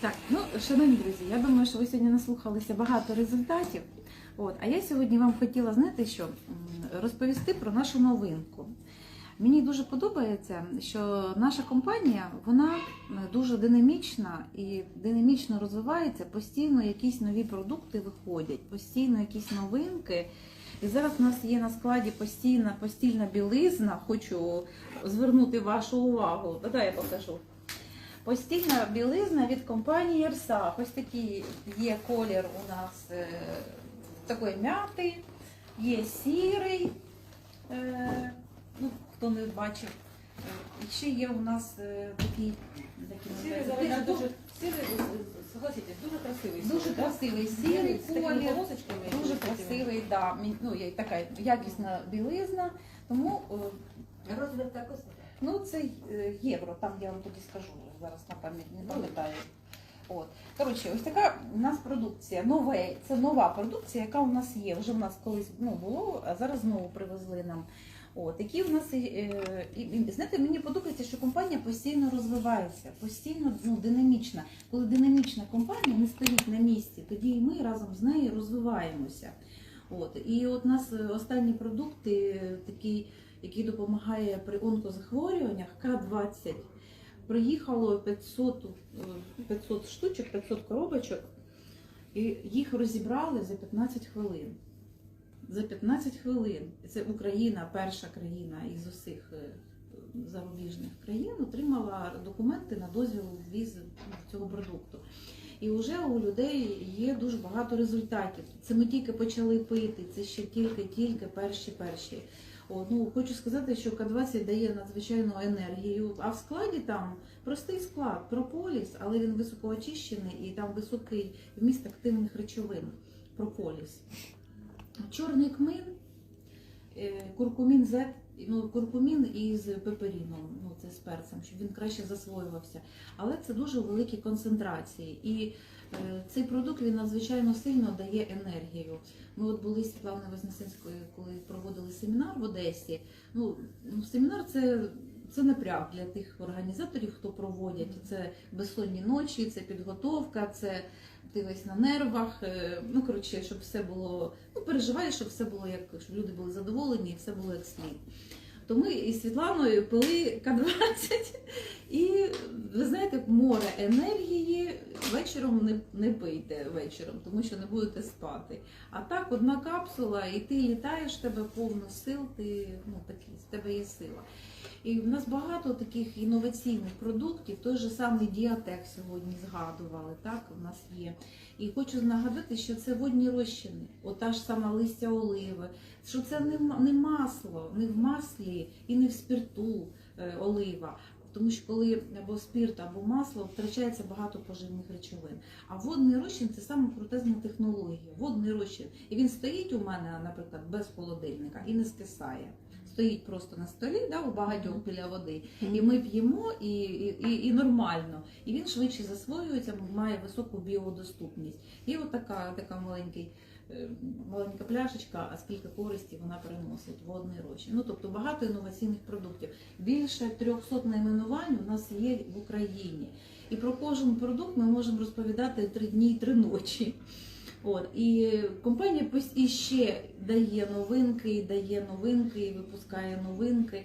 Так, ну, шановні друзі, я думаю, що ви сьогодні наслухалися багато результатів. От, а я сьогодні вам хотіла, знаєте що, розповісти про нашу новинку. Мені дуже подобається, що наша компанія вона дуже динамічна і динамічно розвивається, постійно якісь нові продукти виходять, постійно якісь новинки. І зараз у нас є на складі постійна постільна білизна. Хочу звернути вашу увагу. Дай я покажу. Постільна білизна від компанії Ерса. Ось такий є колір у нас е, такої м'яти, є сірий, е, ну, хто не бачив. Е, І ще є у нас е, такий, такий Сірий називається, завжди дуже сірий, согласитесь, дуже красивий. дуже сірий, красивий Сірий сірий з такими колір. полосочками. Дуже красивий, да. мі- ну, є така якісна білизна. Тому е, Розмір також. Ну, це е, євро, там я вам тоді скажу, зараз на пам'ять не пам'ятаю. От. Коротше, ось така у нас продукція. Нове, це нова продукція, яка у нас є. Вже у нас колись ну, було, а зараз знову привезли нам. От, які у нас, е, і, знаєте, мені подобається, що компанія постійно розвивається, постійно ну, динамічна. Коли динамічна компанія не стоїть на місці, тоді і ми разом з нею розвиваємося. От. І от у нас е, останні продукти е, такий який допомагає при онкозахворюваннях К-20. Приїхало 500, е, 500 штучок, 500 коробочок, і їх розібрали за 15 хвилин. За 15 хвилин. Це Україна, перша країна із усіх е, зарубіжних країн, отримала документи на дозвіл ввіз цього продукту. І вже у людей є дуже багато результатів. Це ми тільки почали пити, це ще тільки-тільки перші-перші. От, ну, хочу сказати, що К20 дає надзвичайну енергію, а в складі там простий склад, прополіс, але він високоочищений і там високий вміст активних речовин. Прополіс. Чорний кмин, е, куркумін Z, ну, куркумін із пеперіном, ну це з перцем, щоб він краще засвоювався. Але це дуже великі концентрації. І е, цей продукт він надзвичайно сильно дає енергію. Ми от були з Світланою Вознесенською, коли проводили семінар в Одесі. Ну, ну, семінар це, це напряг для тих організаторів, хто проводять. Це безсонні ночі, це підготовка, це ти весь на нервах. е, Ну, коротше, щоб все було, ну, переживаєш, щоб все було як, щоб люди були задоволені і все було як слід. То ми із Світланою пили К-20, і ви знаєте, море енергії вечором не, не пийте вечором, тому що не будете спати. А так, одна капсула, і ти літаєш, в тебе повно сил, ти ну такі, з тебе є сила. І в нас багато таких інноваційних продуктів. Той же самий діатек сьогодні згадували. Так, у нас є. І хочу нагадати, що це водні розчини, ота ж сама листя оливи, що це не, не масло, не в маслі і не в спирту е, олива. Тому що коли або спирт, або масло втрачається багато поживних речовин. А водний розчин це саме протезна технологія. Водний розчин. І він стоїть у мене, наприклад, без холодильника і не скисає. Стоїть просто на столі, да, у багатьох біля води. І ми п'ємо і, і, і, нормально. І він швидше засвоюється, має високу біодоступність. І от така, така маленький, е, маленька пляшечка, а скільки користі вона приносить, водний розчин. Ну тобто багато інноваційних продуктів. Більше 300 найменувань у нас є в Україні. І про кожен продукт ми можемо розповідати три дні і три ночі. От і компанія і ще дає новинки, і дає новинки, і випускає новинки.